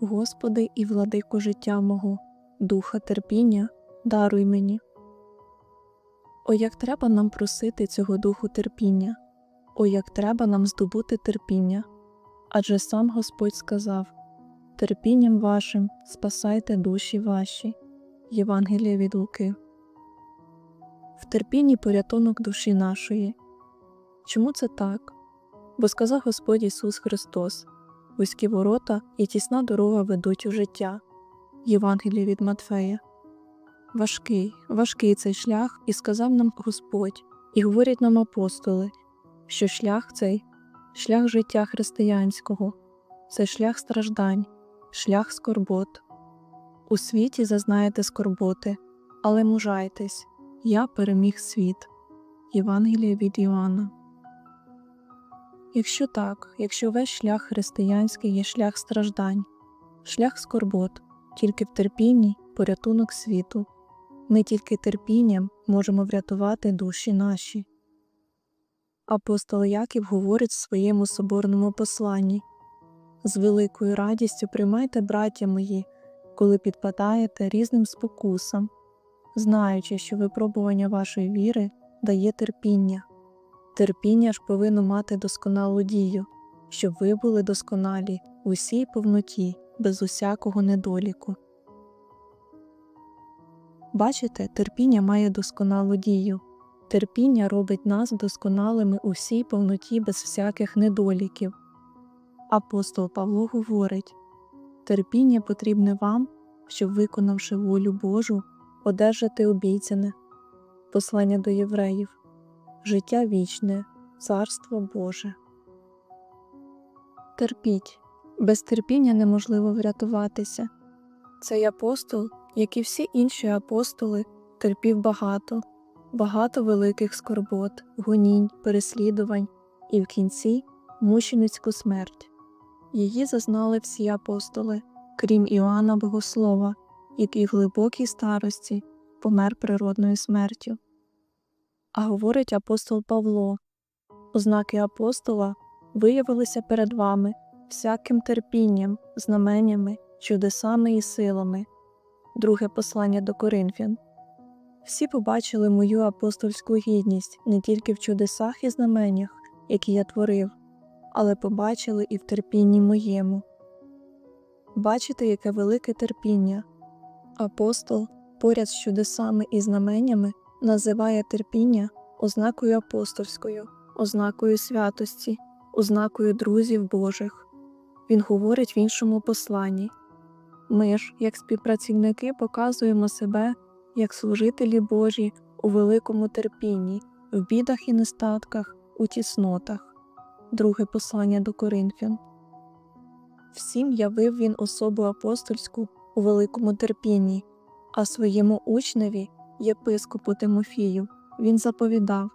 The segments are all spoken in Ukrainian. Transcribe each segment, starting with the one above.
Господи і владико життя мого, духа терпіння, даруй мені. О, як треба нам просити цього духу терпіння, о, як треба нам здобути терпіння. Адже сам Господь сказав терпінням вашим спасайте душі ваші. Євангелія від Луки. В терпінні порятунок душі нашої. Чому це так? Бо сказав Господь Ісус Христос вузькі ворота і тісна дорога ведуть у життя. Євангелія від Матфея. Важкий, важкий цей шлях, і сказав нам Господь, і говорять нам апостоли, що шлях цей шлях життя християнського, це шлях страждань, шлях скорбот. У світі зазнаєте скорботи, але мужайтесь, я переміг світ. Євангелія від Іоанна. Якщо так, якщо весь шлях християнський є шлях страждань, шлях скорбот, тільки в терпінні порятунок світу, ми тільки терпінням можемо врятувати душі наші. Апостол Яків говорить в своєму соборному посланні з великою радістю приймайте, браття мої, коли підпадаєте різним спокусам, знаючи, що випробування вашої віри дає терпіння. Терпіння ж повинно мати досконалу дію, щоб ви були досконалі в усій повноті, без усякого недоліку. Бачите, терпіння має досконалу дію. Терпіння робить нас досконалими у всій повноті без всяких недоліків. Апостол Павло говорить терпіння потрібне вам, щоб, виконавши волю Божу, одержати обіцяне. Послання до євреїв життя вічне, царство Боже. Терпіть. Без терпіння неможливо врятуватися. Цей апостол, як і всі інші апостоли, терпів багато, багато великих скорбот, гонінь, переслідувань і в кінці мученицьку смерть. Її зазнали всі апостоли, крім Іоанна Богослова, який в глибокій старості помер природною смертю. А говорить апостол Павло ознаки апостола виявилися перед вами всяким терпінням, знаменнями, чудесами і силами. Друге послання до Коринфян. Всі побачили мою апостольську гідність не тільки в чудесах і знаменнях, які я творив, але побачили і в терпінні моєму. Бачите, яке велике терпіння. Апостол поряд з чудесами і знаменнями називає терпіння ознакою апостольською, ознакою святості, ознакою друзів Божих. Він говорить в іншому посланні ми ж, як співпрацівники, показуємо себе як служителі Божі у великому терпінні, в бідах і нестатках, у тіснотах. Друге послання до Коринфян. Всім явив він особу апостольську у великому терпінні, а своєму учневі, єпископу Тимофію, він заповідав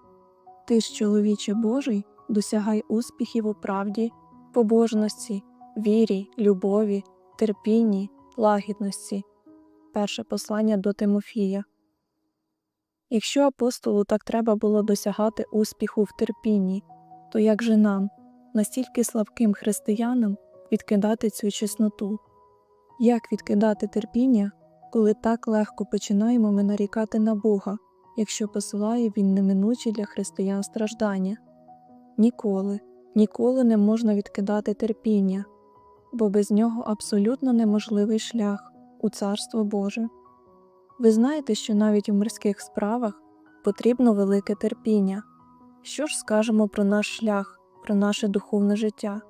Ти ж, чоловіче Божий, досягай успіхів у правді, побожності, вірі, любові, терпінні, лагідності. Перше послання до Тимофія. Якщо апостолу так треба було досягати успіху в терпінні, то як же нам, настільки слабким християнам, відкидати цю чесноту? Як відкидати терпіння, коли так легко починаємо ми нарікати на Бога, якщо посилає Він неминучі для християн страждання? Ніколи, ніколи не можна відкидати терпіння, бо без нього абсолютно неможливий шлях у Царство Боже. Ви знаєте, що навіть у мирських справах потрібно велике терпіння. Що ж скажемо про наш шлях, про наше духовне життя?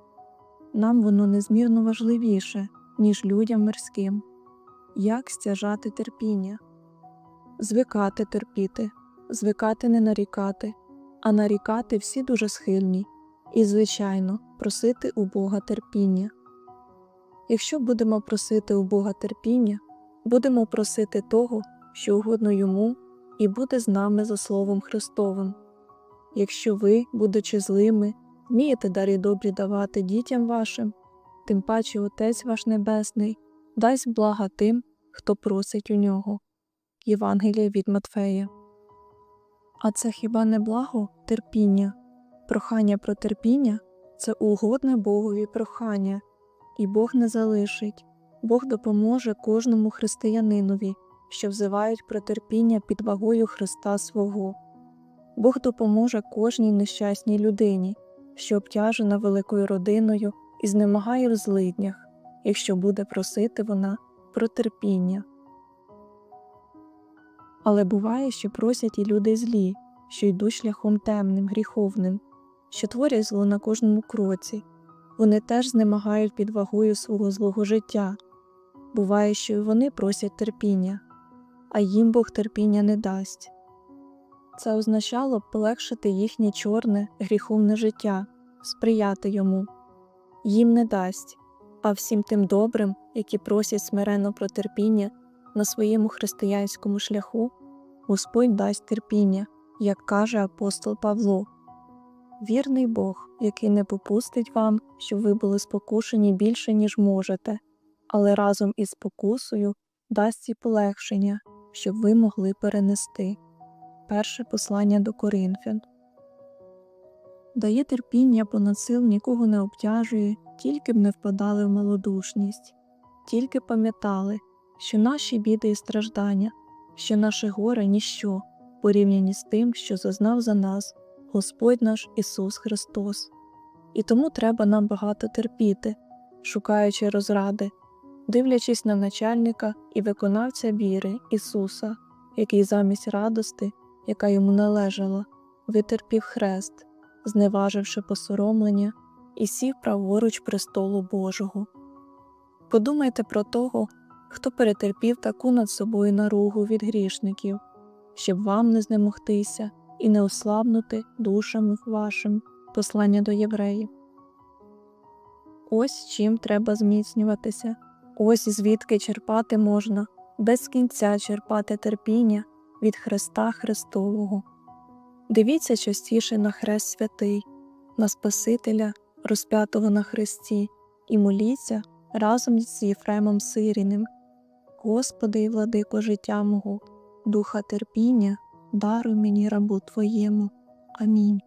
Нам воно незмірно важливіше, ніж людям мирським. Як стяжати терпіння? Звикати терпіти, звикати не нарікати, а нарікати всі дуже схильні, і, звичайно, просити у Бога терпіння. Якщо будемо просити у Бога терпіння, будемо просити того, що угодно йому, і буде з нами за Словом Христовим. Якщо ви, будучи злими, вмієте дарі добрі давати дітям вашим, тим паче Отець ваш Небесний дасть блага тим, хто просить у нього. Євангелія від Матфея. А це хіба не благо терпіння? Прохання про терпіння це угодне Богові прохання, і Бог не залишить, Бог допоможе кожному християнинові, що взивають про терпіння під вагою Христа свого. Бог допоможе кожній нещасній людині, що обтяжена великою родиною і знемагає в злиднях, якщо буде просити вона про терпіння. Але буває, що просять і люди злі, що йдуть шляхом темним, гріховним, що творять зло на кожному кроці. Вони теж знемагають під вагою свого злого життя. Буває, що і вони просять терпіння, а їм Бог терпіння не дасть. Це означало б полегшити їхнє чорне, гріховне життя, сприяти йому. Їм не дасть, а всім тим добрим, які просять смиренно про терпіння на своєму християнському шляху, Господь дасть терпіння, як каже апостол Павло. Вірний Бог, який не попустить вам, щоб ви були спокушені більше, ніж можете, але разом із спокусою дасть і полегшення, щоб ви могли перенести. Перше послання до Коринфян. Дає терпіння понад сил нікого не обтяжує, тільки б не впадали в малодушність, тільки пам'ятали, що наші біди і страждання, що наше горе ніщо, порівняні з тим, що зазнав за нас Господь наш Ісус Христос. І тому треба нам багато терпіти, шукаючи розради, дивлячись на начальника і виконавця віри Ісуса, який замість радости, яка йому належала, витерпів хрест, зневаживши посоромлення, і сів праворуч престолу Божого. Подумайте про того, хто перетерпів таку над собою наругу від грішників, щоб вам не знемогтися і не ослабнути душам вашим послання до євреїв. Ось чим треба зміцнюватися, ось звідки черпати можна, без кінця черпати терпіння від Христа Христового. Дивіться частіше на хрест святий, на Спасителя, розп'ятого на хресті, і моліться разом з Єфремом Сиріним. Господи і владико життя мого, духа терпіння, даруй мені рабу Твоєму. Амінь.